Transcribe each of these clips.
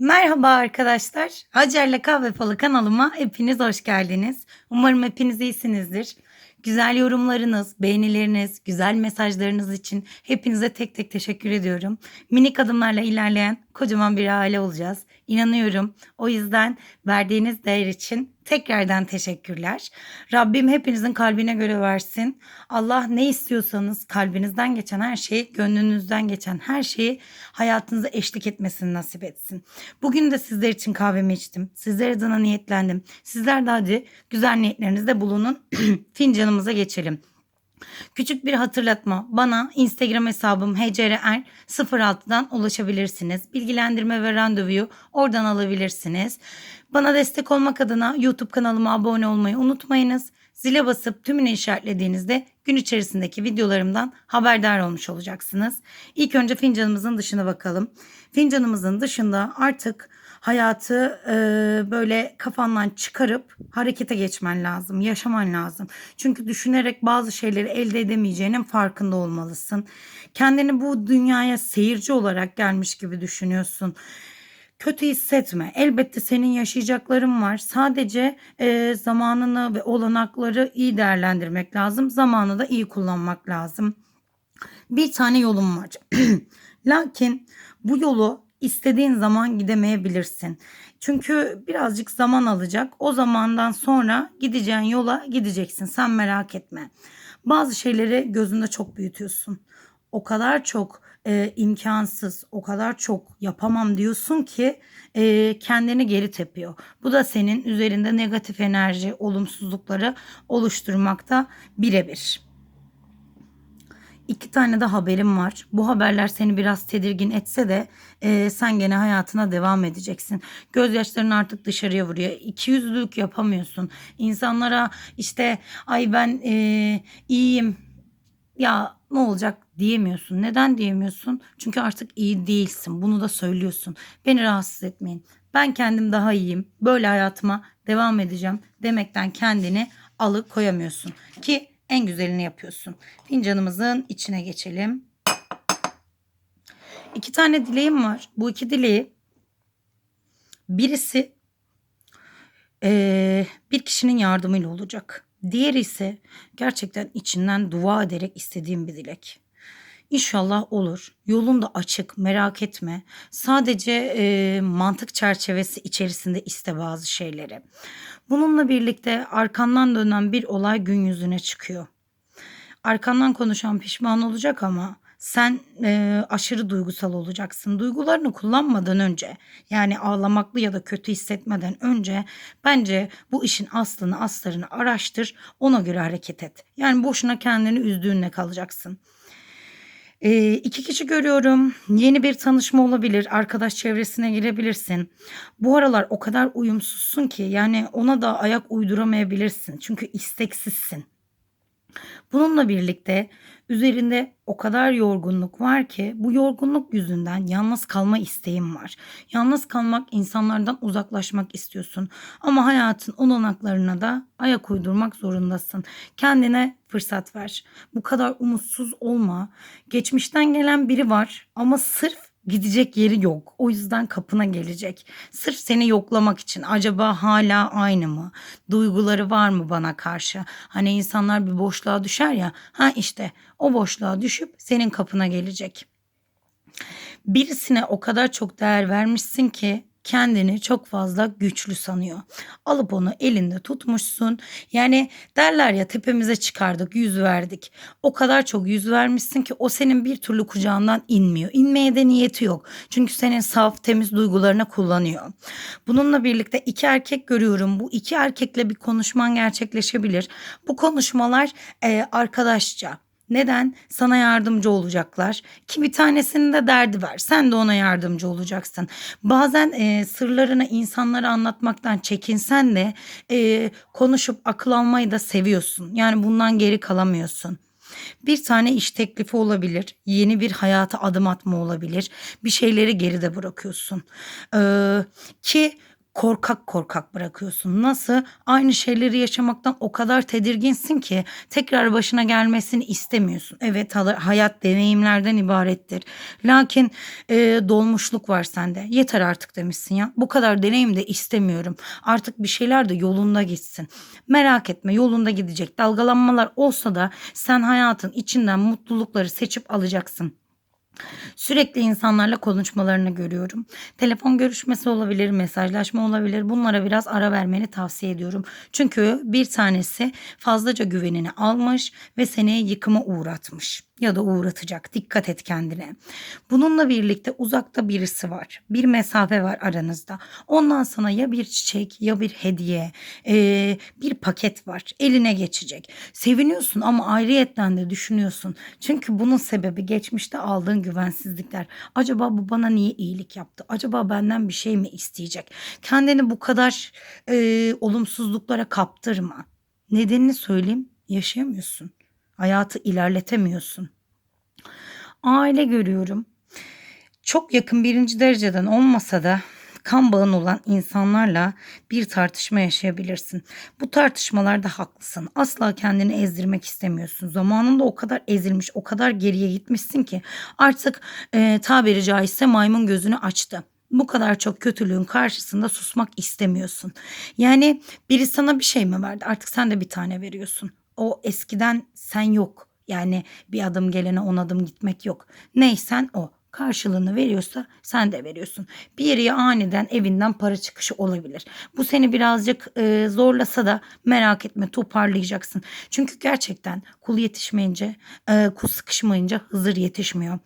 Merhaba arkadaşlar. Hacer'le Kahve Falı kanalıma hepiniz hoş geldiniz. Umarım hepiniz iyisinizdir. Güzel yorumlarınız, beğenileriniz, güzel mesajlarınız için hepinize tek tek teşekkür ediyorum. Minik adımlarla ilerleyen kocaman bir aile olacağız. İnanıyorum. O yüzden verdiğiniz değer için tekrardan teşekkürler. Rabbim hepinizin kalbine göre versin. Allah ne istiyorsanız kalbinizden geçen her şeyi, gönlünüzden geçen her şeyi hayatınıza eşlik etmesini nasip etsin. Bugün de sizler için kahvemi içtim. Sizler adına niyetlendim. Sizler de hadi güzel niyetlerinizde bulunun. Fincanımıza geçelim. Küçük bir hatırlatma. Bana Instagram hesabım hcrr 06'dan ulaşabilirsiniz. Bilgilendirme ve randevuyu oradan alabilirsiniz. Bana destek olmak adına YouTube kanalıma abone olmayı unutmayınız. Zile basıp tümünü işaretlediğinizde gün içerisindeki videolarımdan haberdar olmuş olacaksınız. İlk önce fincanımızın dışına bakalım. Fincanımızın dışında artık hayatı e, böyle kafandan çıkarıp harekete geçmen lazım, yaşaman lazım. Çünkü düşünerek bazı şeyleri elde edemeyeceğinin farkında olmalısın. Kendini bu dünyaya seyirci olarak gelmiş gibi düşünüyorsun. Kötü hissetme. Elbette senin yaşayacakların var. Sadece e, zamanını ve olanakları iyi değerlendirmek lazım. Zamanı da iyi kullanmak lazım. Bir tane yolum var. Lakin bu yolu istediğin zaman gidemeyebilirsin. Çünkü birazcık zaman alacak. O zamandan sonra gideceğin yola gideceksin. Sen merak etme. Bazı şeyleri gözünde çok büyütüyorsun. O kadar çok e, imkansız, o kadar çok yapamam diyorsun ki e, kendini geri tepiyor. Bu da senin üzerinde negatif enerji, olumsuzlukları oluşturmakta birebir. İki tane de haberim var. Bu haberler seni biraz tedirgin etse de e, sen gene hayatına devam edeceksin. Gözyaşların artık dışarıya vuruyor. İki yüzlülük yapamıyorsun. İnsanlara işte ay ben e, iyiyim ya ne olacak diyemiyorsun. Neden diyemiyorsun? Çünkü artık iyi değilsin. Bunu da söylüyorsun. Beni rahatsız etmeyin. Ben kendim daha iyiyim. Böyle hayatıma devam edeceğim demekten kendini alıkoyamıyorsun. Ki en güzelini yapıyorsun. Fincanımızın içine geçelim. İki tane dileğim var. Bu iki dileği birisi eee, bir kişinin yardımıyla olacak. Diğeri ise gerçekten içinden dua ederek istediğim bir dilek. İnşallah olur. Yolun da açık, merak etme. Sadece e, mantık çerçevesi içerisinde iste bazı şeyleri. Bununla birlikte arkandan dönen bir olay gün yüzüne çıkıyor. Arkandan konuşan pişman olacak ama sen e, aşırı duygusal olacaksın. Duygularını kullanmadan önce yani ağlamaklı ya da kötü hissetmeden önce bence bu işin aslını aslarını araştır ona göre hareket et. Yani boşuna kendini üzdüğünle kalacaksın. E, iki kişi görüyorum. Yeni bir tanışma olabilir. Arkadaş çevresine girebilirsin. Bu aralar o kadar uyumsuzsun ki yani ona da ayak uyduramayabilirsin. Çünkü isteksizsin. Bununla birlikte üzerinde o kadar yorgunluk var ki bu yorgunluk yüzünden yalnız kalma isteğim var. Yalnız kalmak, insanlardan uzaklaşmak istiyorsun. Ama hayatın olanaklarına da ayak uydurmak zorundasın. Kendine fırsat ver. Bu kadar umutsuz olma. Geçmişten gelen biri var ama sırf gidecek yeri yok. O yüzden kapına gelecek. Sırf seni yoklamak için acaba hala aynı mı? Duyguları var mı bana karşı? Hani insanlar bir boşluğa düşer ya. Ha işte o boşluğa düşüp senin kapına gelecek. Birisine o kadar çok değer vermişsin ki kendini çok fazla güçlü sanıyor. Alıp onu elinde tutmuşsun. Yani derler ya tepemize çıkardık, yüz verdik. O kadar çok yüz vermişsin ki o senin bir türlü kucağından inmiyor. İnmeye de niyeti yok. Çünkü senin saf, temiz duygularını kullanıyor. Bununla birlikte iki erkek görüyorum. Bu iki erkekle bir konuşman gerçekleşebilir. Bu konuşmalar e, arkadaşça neden? Sana yardımcı olacaklar. Ki bir tanesinin de derdi var. Sen de ona yardımcı olacaksın. Bazen e, sırlarını insanlara anlatmaktan çekinsen de e, konuşup akıl almayı da seviyorsun. Yani bundan geri kalamıyorsun. Bir tane iş teklifi olabilir. Yeni bir hayata adım atma olabilir. Bir şeyleri geride bırakıyorsun. Ee, ki korkak korkak bırakıyorsun. Nasıl? Aynı şeyleri yaşamaktan o kadar tedirginsin ki tekrar başına gelmesini istemiyorsun. Evet hayat deneyimlerden ibarettir. Lakin e, dolmuşluk var sende. Yeter artık demişsin ya. Bu kadar deneyim de istemiyorum. Artık bir şeyler de yolunda gitsin. Merak etme yolunda gidecek. Dalgalanmalar olsa da sen hayatın içinden mutlulukları seçip alacaksın. Sürekli insanlarla konuşmalarını görüyorum. Telefon görüşmesi olabilir, mesajlaşma olabilir. Bunlara biraz ara vermeni tavsiye ediyorum. Çünkü bir tanesi fazlaca güvenini almış ve seni yıkıma uğratmış ya da uğratacak. Dikkat et kendine. Bununla birlikte uzakta birisi var. Bir mesafe var aranızda. Ondan sana ya bir çiçek ya bir hediye, e, bir paket var. Eline geçecek. Seviniyorsun ama ayrıyetten de düşünüyorsun. Çünkü bunun sebebi geçmişte aldığın güvensizlikler. Acaba bu bana niye iyilik yaptı? Acaba benden bir şey mi isteyecek? Kendini bu kadar e, olumsuzluklara kaptırma. Nedenini söyleyeyim. Yaşayamıyorsun. Hayatı ilerletemiyorsun. Aile görüyorum. Çok yakın birinci dereceden olmasa da kan bağın olan insanlarla bir tartışma yaşayabilirsin. Bu tartışmalarda haklısın. Asla kendini ezdirmek istemiyorsun. Zamanında o kadar ezilmiş, o kadar geriye gitmişsin ki artık e, tabiri caizse maymun gözünü açtı bu kadar çok kötülüğün karşısında susmak istemiyorsun. Yani biri sana bir şey mi verdi? Artık sen de bir tane veriyorsun. O eskiden sen yok. Yani bir adım gelene on adım gitmek yok. Neysen o. Karşılığını veriyorsa sen de veriyorsun. Bir yere aniden evinden para çıkışı olabilir. Bu seni birazcık e, zorlasa da merak etme toparlayacaksın. Çünkü gerçekten kul yetişmeyince, e, kul sıkışmayınca Hızır yetişmiyor.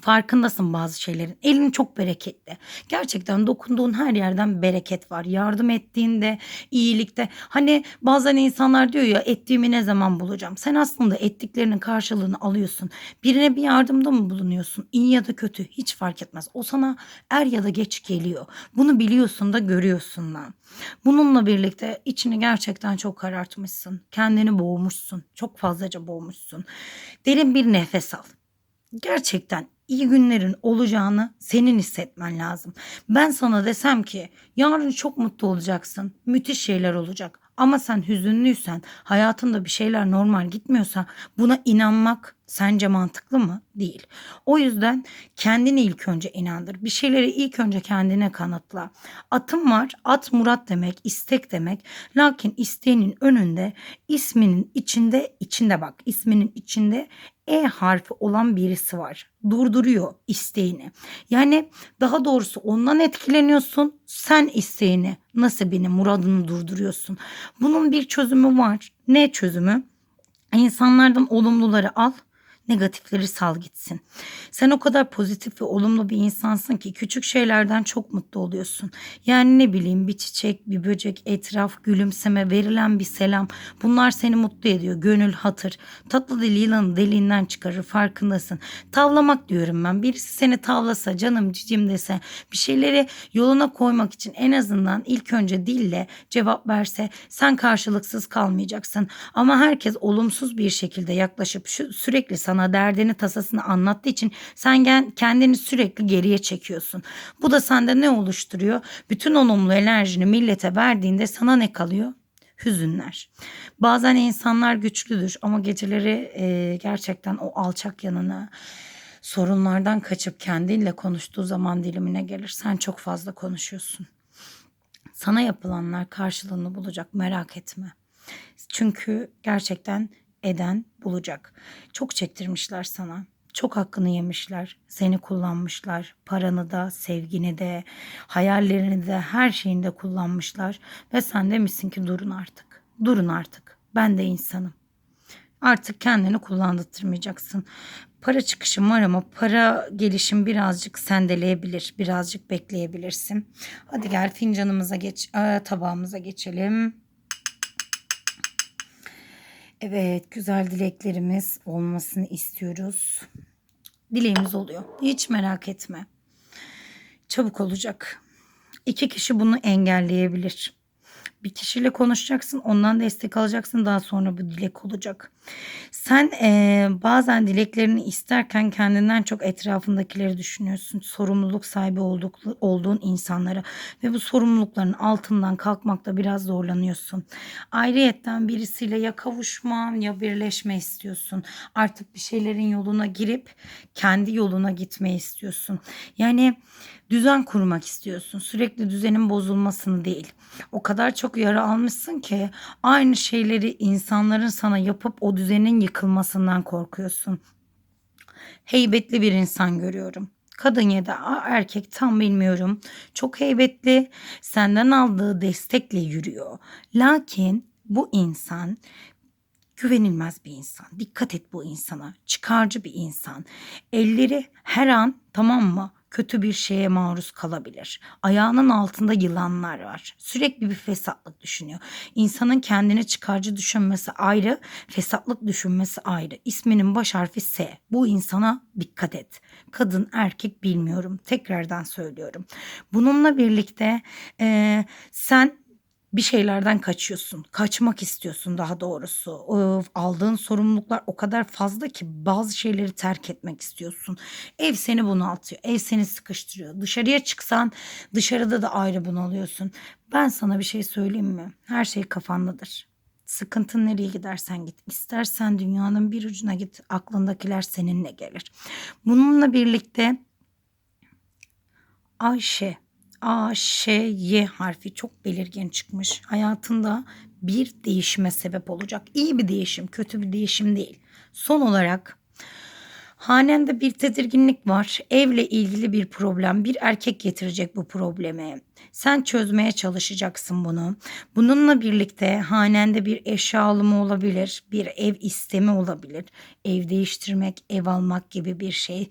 Farkındasın bazı şeylerin. Elin çok bereketli. Gerçekten dokunduğun her yerden bereket var. Yardım ettiğinde, iyilikte. Hani bazen insanlar diyor ya ettiğimi ne zaman bulacağım? Sen aslında ettiklerinin karşılığını alıyorsun. Birine bir yardımda mı bulunuyorsun? İyi ya da kötü hiç fark etmez. O sana er ya da geç geliyor. Bunu biliyorsun da görüyorsun da. Bununla birlikte içini gerçekten çok karartmışsın. Kendini boğmuşsun. Çok fazlaca boğmuşsun. Derin bir nefes al gerçekten iyi günlerin olacağını senin hissetmen lazım. Ben sana desem ki yarın çok mutlu olacaksın. Müthiş şeyler olacak. Ama sen hüzünlüysen, hayatında bir şeyler normal gitmiyorsa buna inanmak sence mantıklı mı? Değil. O yüzden kendini ilk önce inandır. Bir şeyleri ilk önce kendine kanıtla. Atım var. At murat demek, istek demek. Lakin isteğinin önünde isminin içinde içinde bak. isminin içinde e harfi olan birisi var. Durduruyor isteğini. Yani daha doğrusu ondan etkileniyorsun. Sen isteğini, nasibini, muradını durduruyorsun. Bunun bir çözümü var. Ne çözümü? İnsanlardan olumluları al, negatifleri sal gitsin. Sen o kadar pozitif ve olumlu bir insansın ki küçük şeylerden çok mutlu oluyorsun. Yani ne bileyim bir çiçek, bir böcek, etraf, gülümseme, verilen bir selam bunlar seni mutlu ediyor. Gönül, hatır. Tatlı dil yılanı deliğinden çıkarır farkındasın. Tavlamak diyorum ben. Birisi seni tavlasa canım cicim dese bir şeyleri yoluna koymak için en azından ilk önce dille cevap verse sen karşılıksız kalmayacaksın. Ama herkes olumsuz bir şekilde yaklaşıp sürekli sana derdini tasasını anlattığı için sen kendini sürekli geriye çekiyorsun. Bu da sende ne oluşturuyor? Bütün olumlu enerjini millete verdiğinde sana ne kalıyor? Hüzünler. Bazen insanlar güçlüdür ama geceleri e, gerçekten o alçak yanına sorunlardan kaçıp kendiyle konuştuğu zaman dilimine gelir. Sen çok fazla konuşuyorsun. Sana yapılanlar karşılığını bulacak merak etme. Çünkü gerçekten eden bulacak. Çok çektirmişler sana. Çok hakkını yemişler. Seni kullanmışlar. Paranı da, sevgini de, hayallerini de, her şeyini de kullanmışlar. Ve sen demişsin ki durun artık. Durun artık. Ben de insanım. Artık kendini kullandırmayacaksın. Para çıkışım var ama para gelişim birazcık sendeleyebilir. Birazcık bekleyebilirsin. Hadi gel fincanımıza geç, tabağımıza geçelim. Evet, güzel dileklerimiz olmasını istiyoruz. Dileğimiz oluyor. Hiç merak etme. Çabuk olacak. İki kişi bunu engelleyebilir. Bir kişiyle konuşacaksın, ondan destek alacaksın. Daha sonra bu dilek olacak. Sen eee, bazen dileklerini isterken kendinden çok etrafındakileri düşünüyorsun. Sorumluluk sahibi olduk, olduğun insanları ve bu sorumlulukların altından kalkmakta biraz zorlanıyorsun. Ayrıyetten birisiyle ya kavuşma ya birleşme istiyorsun. Artık bir şeylerin yoluna girip kendi yoluna gitmeyi istiyorsun. Yani düzen kurmak istiyorsun. Sürekli düzenin bozulmasını değil. O kadar çok yara almışsın ki aynı şeyleri insanların sana yapıp o düzenin yıkılmasından korkuyorsun. Heybetli bir insan görüyorum. Kadın ya da erkek tam bilmiyorum. Çok heybetli. Senden aldığı destekle yürüyor. Lakin bu insan güvenilmez bir insan. Dikkat et bu insana. Çıkarcı bir insan. Elleri her an tamam mı? Kötü bir şeye maruz kalabilir. Ayağının altında yılanlar var. Sürekli bir fesatlık düşünüyor. İnsanın kendini çıkarcı düşünmesi ayrı, fesatlık düşünmesi ayrı. İsminin baş harfi S. Bu insana dikkat et. Kadın, erkek bilmiyorum. Tekrardan söylüyorum. Bununla birlikte e, sen bir şeylerden kaçıyorsun. Kaçmak istiyorsun daha doğrusu. O, aldığın sorumluluklar o kadar fazla ki bazı şeyleri terk etmek istiyorsun. Ev seni bunaltıyor. Ev seni sıkıştırıyor. Dışarıya çıksan dışarıda da ayrı bunalıyorsun. Ben sana bir şey söyleyeyim mi? Her şey kafandadır. Sıkıntın nereye gidersen git. İstersen dünyanın bir ucuna git. Aklındakiler seninle gelir. Bununla birlikte Ayşe A, Ş, Y harfi çok belirgin çıkmış. Hayatında bir değişime sebep olacak. İyi bir değişim, kötü bir değişim değil. Son olarak hanende bir tedirginlik var. Evle ilgili bir problem. Bir erkek getirecek bu problemi. Sen çözmeye çalışacaksın bunu. Bununla birlikte hanende bir eşya alımı olabilir, bir ev istemi olabilir. Ev değiştirmek, ev almak gibi bir şey.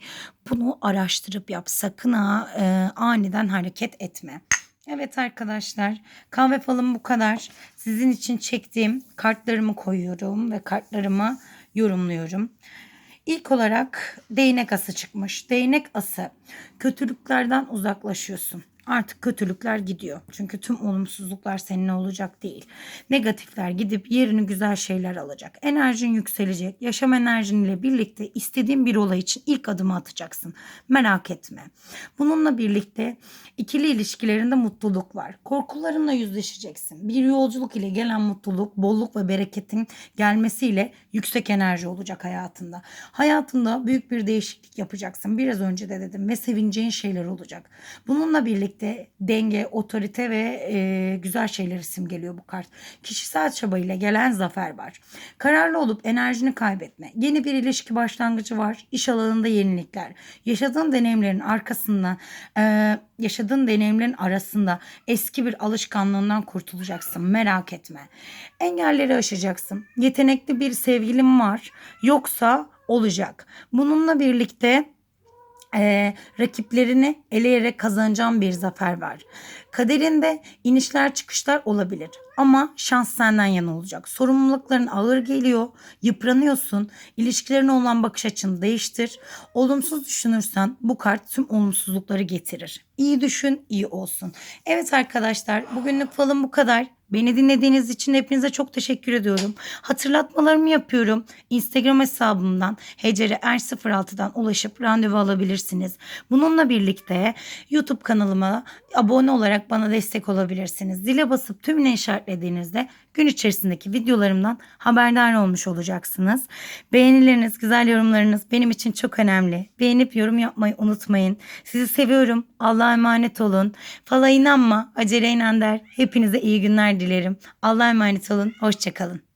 Bunu araştırıp yap. Sakın ha e, aniden hareket etme. Evet arkadaşlar kahve falım bu kadar. Sizin için çektiğim kartlarımı koyuyorum ve kartlarımı yorumluyorum. İlk olarak değnek ası çıkmış. Değnek ası kötülüklerden uzaklaşıyorsun. Artık kötülükler gidiyor. Çünkü tüm olumsuzluklar seninle olacak değil. Negatifler gidip yerini güzel şeyler alacak. Enerjin yükselecek. Yaşam enerjinle birlikte istediğin bir olay için ilk adımı atacaksın. Merak etme. Bununla birlikte ikili ilişkilerinde mutluluk var. Korkularınla yüzleşeceksin. Bir yolculuk ile gelen mutluluk, bolluk ve bereketin gelmesiyle yüksek enerji olacak hayatında. Hayatında büyük bir değişiklik yapacaksın. Biraz önce de dedim ve sevineceğin şeyler olacak. Bununla birlikte birlikte denge, otorite ve e, güzel şeyleri simgeliyor bu kart. Kişisel çabayla gelen zafer var. Kararlı olup enerjini kaybetme. Yeni bir ilişki başlangıcı var. İş alanında yenilikler. Yaşadığın deneyimlerin arkasından, e, yaşadığın deneyimlerin arasında eski bir alışkanlığından kurtulacaksın. Merak etme. Engelleri aşacaksın. Yetenekli bir sevgilin var. Yoksa olacak. Bununla birlikte e, rakiplerini eleyerek kazanacağın bir zafer var. Kaderinde inişler çıkışlar olabilir ama şans senden yana olacak. Sorumlulukların ağır geliyor, yıpranıyorsun. İlişkilerine olan bakış açını değiştir. Olumsuz düşünürsen bu kart tüm olumsuzlukları getirir. İyi düşün, iyi olsun. Evet arkadaşlar, bugünlük falım bu kadar. Beni dinlediğiniz için hepinize çok teşekkür ediyorum. Hatırlatmalarımı yapıyorum. Instagram hesabımdan Hecere Er06'dan ulaşıp randevu alabilirsiniz. Bununla birlikte YouTube kanalıma abone olarak bana destek olabilirsiniz. Zile basıp tümüne işaretlediğinizde gün içerisindeki videolarımdan haberdar olmuş olacaksınız. Beğenileriniz, güzel yorumlarınız benim için çok önemli. Beğenip yorum yapmayı unutmayın. Sizi seviyorum. Allah'a emanet olun. Fala inanma, acele inan der. Hepinize iyi günler dilerim. Allah'a emanet olun. Hoşçakalın.